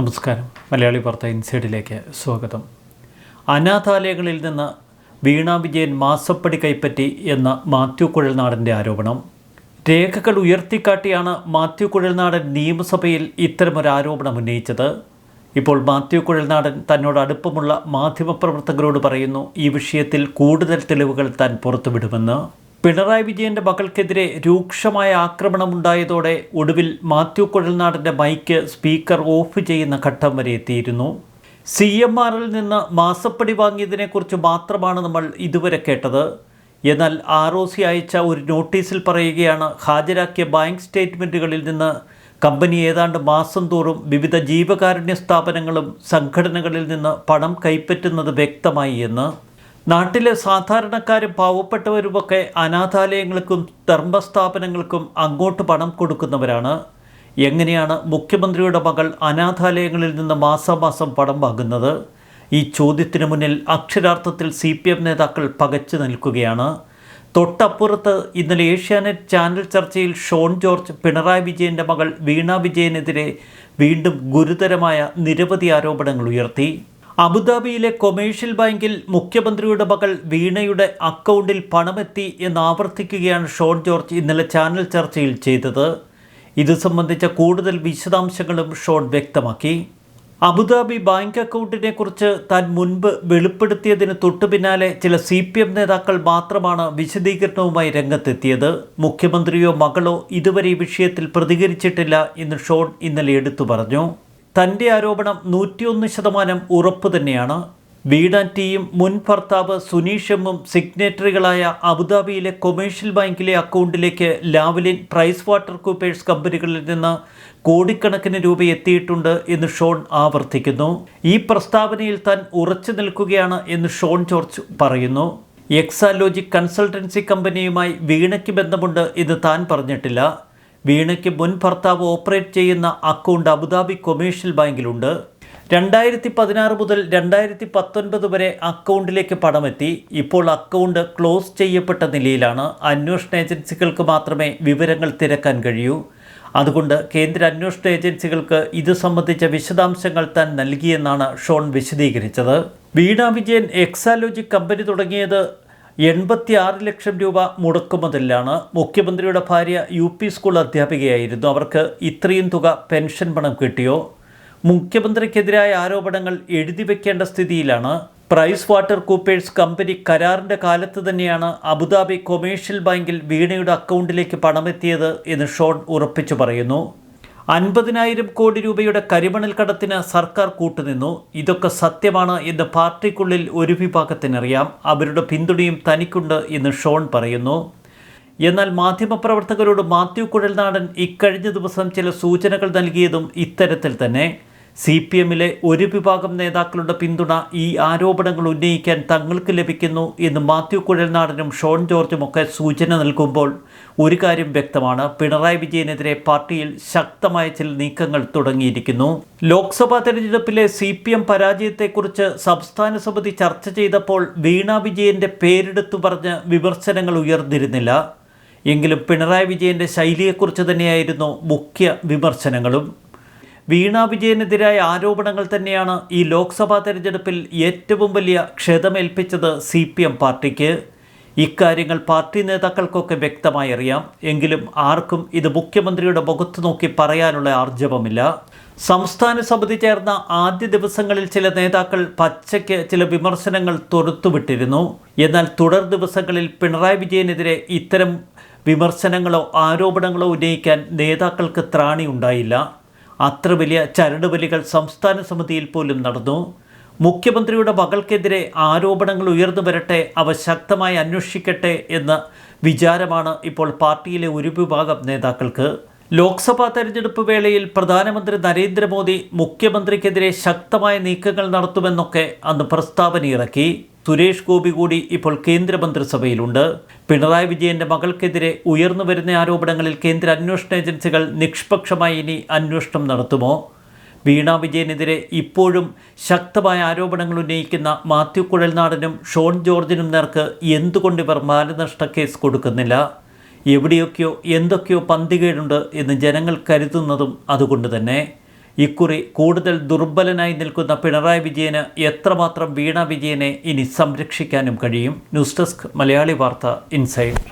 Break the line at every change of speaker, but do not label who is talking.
നമസ്കാരം. മലയാളി വാർത്ത ഇൻസൈഡിലേക്ക് സ്വാഗതം. അനാഥാലയങ്ങളിൽ നിന്ന് വീണാ വിജയൻ മാസപ്പടി കൈപ്പറ്റി എന്ന മാത്യു കുഴൽനാടന്റെ ആരോപണം. രേഖകൾ ഉയർത്തിക്കാട്ടിയാണ് മാത്യു കുഴൽനാടൻ നിയമസഭയിൽ ഇത്തരമൊരു ആരോപണം ഉന്നയിച്ചത്. ഇപ്പോൾ മാത്യു കുഴൽനാടൻ തന്നോട് അടുപ്പമുള്ള മാധ്യമപ്രവർത്തകരോട് പറയുന്നു ഈ വിഷയത്തിൽ കൂടുതൽ തെളിവുകൾ താൻ പുറത്തുവിടുമെന്ന്. പിണറായി വിജയന്റെ മകൾക്കെതിരെ രൂക്ഷമായ ആക്രമണമുണ്ടായതോടെ ഒടുവിൽ മാത്യു കുഴൽനാടിന്റെ മൈക്ക് സ്പീക്കർ ഓഫ് ചെയ്യുന്ന ഘട്ടം വരെ എത്തിയിരുന്നു. സി എം ആറിൽ നിന്ന് മാസപ്പടി വാങ്ങിയതിനെക്കുറിച്ച് മാത്രമാണ് നമ്മൾ ഇതുവരെ കേട്ടത്. എന്നാൽ ആർ ഒ സി അയച്ച ഒരു നോട്ടീസിൽ പറയുകയാണ് ഹാജരാക്കിയ ബാങ്ക് സ്റ്റേറ്റ്മെന്റുകളിൽ നിന്ന് കമ്പനി ഏതാണ്ട് മാസം തോറും വിവിധ ജീവകാരുണ്യ സ്ഥാപനങ്ങളും സംഘടനകളിൽ നിന്ന് പണം കൈപ്പറ്റുന്നത് വ്യക്തമായി എന്ന് നാട്ടിലെ സാധാരണക്കാരും പാവപ്പെട്ടവരുമൊക്കെ അനാഥാലയങ്ങൾക്കും ധർമ്മസ്ഥാപനങ്ങൾക്കും അങ്ങോട്ട് പണം കൊടുക്കുന്നവരാണ്. എങ്ങനെയാണ് മുഖ്യമന്ത്രിയുടെ മകൾ അനാഥാലയങ്ങളിൽ നിന്ന് മാസാമാസം പണം വാങ്ങുന്നത്? ഈ ചോദ്യത്തിന് മുന്നിൽ അക്ഷരാർത്ഥത്തിൽ സി പി എം നേതാക്കൾ പകച്ചു നിൽക്കുകയാണ്. തൊട്ടപ്പുറത്ത് ഇന്നലെ ഏഷ്യാനെറ്റ് ചാനൽ ചർച്ചയിൽ ഷോൺ ജോർജ് പിണറായി വിജയന്റെ മകൾ വീണ വിജയനെതിരെ വീണ്ടും ഗുരുതരമായ നിരവധി ആരോപണങ്ങൾ ഉയർത്തി. അബുദാബിയിലെ കൊമേഴ്ഷ്യൽ ബാങ്കിൽ മുഖ്യമന്ത്രിയുടെ മകൾ വീണയുടെ അക്കൗണ്ടിൽ പണമെത്തി എന്ന് ആവർത്തിക്കുകയാണ് ഷോൺ ജോർജ് ഇന്നലെ ചാനൽ ചർച്ചയിൽ ചെയ്തത്. ഇത് സംബന്ധിച്ച കൂടുതൽ വിശദാംശങ്ങളും ഷോൺ വ്യക്തമാക്കി. അബുദാബി ബാങ്ക് അക്കൗണ്ടിനെ കുറിച്ച് താൻ മുൻപ് വെളിപ്പെടുത്തിയതിന് തൊട്ടു പിന്നാലെ ചില സി പി എം നേതാക്കൾ മാത്രമാണ് വിശദീകരണവുമായി രംഗത്തെത്തിയത്. മുഖ്യമന്ത്രിയോ മകളോ ഇതുവരെ ഈ വിഷയത്തിൽ പ്രതികരിച്ചിട്ടില്ല എന്ന് ഷോൺ ഇന്നലെ എടുത്തു പറഞ്ഞു. തന്റെ ആരോപണം നൂറ്റിയൊന്ന് ശതമാനം ഉറപ്പ് തന്നെയാണ്. വീടാൻ ടീയും മുൻ ഭർത്താവ് സുനീഷ് എമ്മും സിഗ്നേറ്ററികളായ അബുദാബിയിലെ കൊമേഴ്ഷ്യൽ ബാങ്കിലെ അക്കൗണ്ടിലേക്ക് ലാവലിൻ പ്രൈസ് വാട്ടർ കൂപ്പേഴ്സ് കമ്പനികളിൽ നിന്ന് കോടിക്കണക്കിന് രൂപ എത്തിയിട്ടുണ്ട് എന്ന് ഷോൺ ആവർത്തിക്കുന്നു. ഈ പ്രസ്താവനയിൽ താൻ ഉറച്ചു നിൽക്കുകയാണ് എന്ന് ഷോൺ ജോർജ് പറയുന്നു. എക്സാലോജിക് കൺസൾട്ടൻസി കമ്പനിയുമായി വീണയ്ക്ക് ബന്ധമുണ്ട് എന്ന് താൻ പറഞ്ഞിട്ടില്ല. വീണയ്ക്ക് മുൻ ഭർത്താവ് ഓപ്പറേറ്റ് ചെയ്യുന്ന അക്കൗണ്ട് അബുദാബി കൊമേഴ്ഷ്യൽ ബാങ്കിലുണ്ട്. രണ്ടായിരത്തി പതിനാറ് മുതൽ രണ്ടായിരത്തി പത്തൊൻപത് വരെ അക്കൗണ്ടിലേക്ക് പണമെത്തി. ഇപ്പോൾ അക്കൗണ്ട് ക്ലോസ് ചെയ്യപ്പെട്ട നിലയിലാണ്. അന്വേഷണ ഏജൻസികൾക്ക് മാത്രമേ വിവരങ്ങൾ തിരക്കാൻ കഴിയൂ. അതുകൊണ്ട് കേന്ദ്ര അന്വേഷണ ഏജൻസികൾക്ക് ഇത് സംബന്ധിച്ച വിശദാംശങ്ങൾ താൻ നൽകിയെന്നാണ് ഷോൺ വിശദീകരിച്ചത്. വീണ വിജയൻ എക്സാലോജി കമ്പനി തുടങ്ങിയത് എൺപത്തി ആറ് ലക്ഷം രൂപ മുടക്കുമുതലാണ് മുഖ്യമന്ത്രിയുടെ ഭാര്യ യു പി സ്കൂൾ അധ്യാപികയായിരുന്നു. അവർക്ക് ഇത്രയും തുക പെൻഷൻ പണം കിട്ടിയോ? മുഖ്യമന്ത്രിക്കെതിരായ ആരോപണങ്ങൾ എഴുതി വയ്ക്കേണ്ട സ്ഥിതിയിലാണ്. പ്രൈസ് വാട്ടർ കൂപ്പേഴ്സ് കമ്പനി കരാറിന്റെ കാലത്ത് തന്നെയാണ് അബുദാബി കൊമേഴ്ഷ്യൽ ബാങ്കിൽ വീണയുടെ അക്കൗണ്ടിലേക്ക് പണമെത്തിയത് എന്ന് ഷോൺ ഉറപ്പിച്ചു പറയുന്നു. അൻപതിനായിരം കോടി രൂപയുടെ കരിമണൽ കടത്തിന് സർക്കാർ കൂട്ടുനിന്നു. ഇതൊക്കെ സത്യമാണ് എന്ന് പാർട്ടിക്കുള്ളിൽ ഒരു വിഭാഗത്തിനറിയാം. അവരുടെ പിന്തുണയും തനിക്കുണ്ട് എന്ന് ഷോൺ പറയുന്നു. എന്നാൽ മാധ്യമപ്രവർത്തകരോട് മാത്യു കുഴൽനാടൻ ഇക്കഴിഞ്ഞ ദിവസം ചില സൂചനകൾ നൽകിയതും ഇത്തരത്തിൽ തന്നെ. സി പി എമ്മിലെ ഒരു വിഭാഗം നേതാക്കളുടെ പിന്തുണ ഈ ആരോപണങ്ങൾ ഉന്നയിക്കാൻ തങ്ങൾക്ക് ലഭിക്കുന്നു എന്ന് മാത്യു കുഴൽനാടനും ഷോൺ ജോർജും ഒക്കെ സൂചന നൽകുമ്പോൾ ഒരു കാര്യം വ്യക്തമാണ്. പിണറായി വിജയനെതിരെ പാർട്ടിയിൽ ശക്തമായ ചില നീക്കങ്ങൾ തുടങ്ങിയിരിക്കുന്നു. ലോക്സഭാ തെരഞ്ഞെടുപ്പിലെ സി പി എം പരാജയത്തെക്കുറിച്ച് സംസ്ഥാന സമിതി ചർച്ച ചെയ്തപ്പോൾ വീണ വിജയന്റെ പേരെടുത്തു പറഞ്ഞ് വിമർശനങ്ങൾ ഉയർന്നിരുന്നില്ല. എങ്കിലും പിണറായി വിജയന്റെ ശൈലിയെക്കുറിച്ച് തന്നെയായിരുന്നു മുഖ്യ വിമർശനങ്ങളും. വീണ വിജയനെതിരായ ആരോപണങ്ങൾ തന്നെയാണ് ഈ ലോക്സഭാ തെരഞ്ഞെടുപ്പിൽ ഏറ്റവും വലിയ ക്ഷതമേൽപ്പിച്ചത് സി പി എം പാർട്ടിക്ക്. ഇക്കാര്യങ്ങൾ പാർട്ടി നേതാക്കൾക്കൊക്കെ വ്യക്തമായി അറിയാം. എങ്കിലും ആർക്കും ഇത് മുഖ്യമന്ത്രിയുടെ മുഖത്ത് നോക്കി പറയാനുള്ള ആർജവമില്ല. സംസ്ഥാന സമിതി ചേർന്ന ആദ്യ ദിവസങ്ങളിൽ ചില നേതാക്കൾ പച്ചയ്ക്ക് ചില വിമർശനങ്ങൾ തൊടുത്തുവിട്ടിരുന്നു. എന്നാൽ തുടർ ദിവസങ്ങളിൽ പിണറായി വിജയനെതിരെ ഇത്തരം വിമർശനങ്ങളോ ആരോപണങ്ങളോ ഉന്നയിക്കാൻ നേതാക്കൾക്ക് ത്രാണി ഉണ്ടായില്ല. അത്ര വലിയ ചരട് ബലികൾ സംസ്ഥാന സമിതിയിൽ പോലും നടന്നു. മുഖ്യമന്ത്രിയുടെ മകൾക്കെതിരെ ആരോപണങ്ങൾ ഉയർന്നു വരട്ടെ അവ ശക്തമായി അന്വേഷിക്കട്ടെ എന്ന വിചാരമാണ് ഇപ്പോൾ പാർട്ടിയിലെ ഒരു വിഭാഗം നേതാക്കൾക്ക്. ലോക്സഭാ തെരഞ്ഞെടുപ്പ് വേളയിൽ പ്രധാനമന്ത്രി നരേന്ദ്രമോദി മുഖ്യമന്ത്രിക്കെതിരെ ശക്തമായ നീക്കങ്ങൾ നടത്തുമെന്നൊക്കെ അന്ന് പ്രസ്താവന ഇറക്കി സുരേഷ് ഗോപി കൂടി ഇപ്പോൾ കേന്ദ്രമന്ത്രിസഭയിലുണ്ട്. പിണറായി വിജയന്റെ മകൾക്കെതിരെ ഉയർന്നു വരുന്ന ആരോപണങ്ങളിൽ കേന്ദ്ര അന്വേഷണ ഏജൻസികൾ നിഷ്പക്ഷമായി ഇനി അന്വേഷണം നടത്തുമോ? വീണ വിജയനെതിരെ ഇപ്പോഴും ശക്തമായ ആരോപണങ്ങൾ ഉന്നയിക്കുന്ന മാത്യു കുഴൽനാടനും ഷോൺ ജോർജിനും നേർക്ക് എന്തുകൊണ്ട് ഇവർ മാനനഷ്ട കേസ് കൊടുക്കുന്നില്ല? എവിടെയൊക്കെയോ എന്തൊക്കെയോ പന്തികേടുണ്ട് എന്ന് ജനങ്ങൾ കരുതുന്നതും അതുകൊണ്ട് തന്നെ. ഇക്കുറി കൂടുതൽ ദുർബലനായി നിൽക്കുന്ന പിണറായി വിജയന് എത്രമാത്രം വീണ വിജയനെ ഇനി സംരക്ഷിക്കാനും കഴിയും? ന്യൂസ് ഡെസ്ക് മലയാളി വാർത്ത ഇൻസൈഡ്.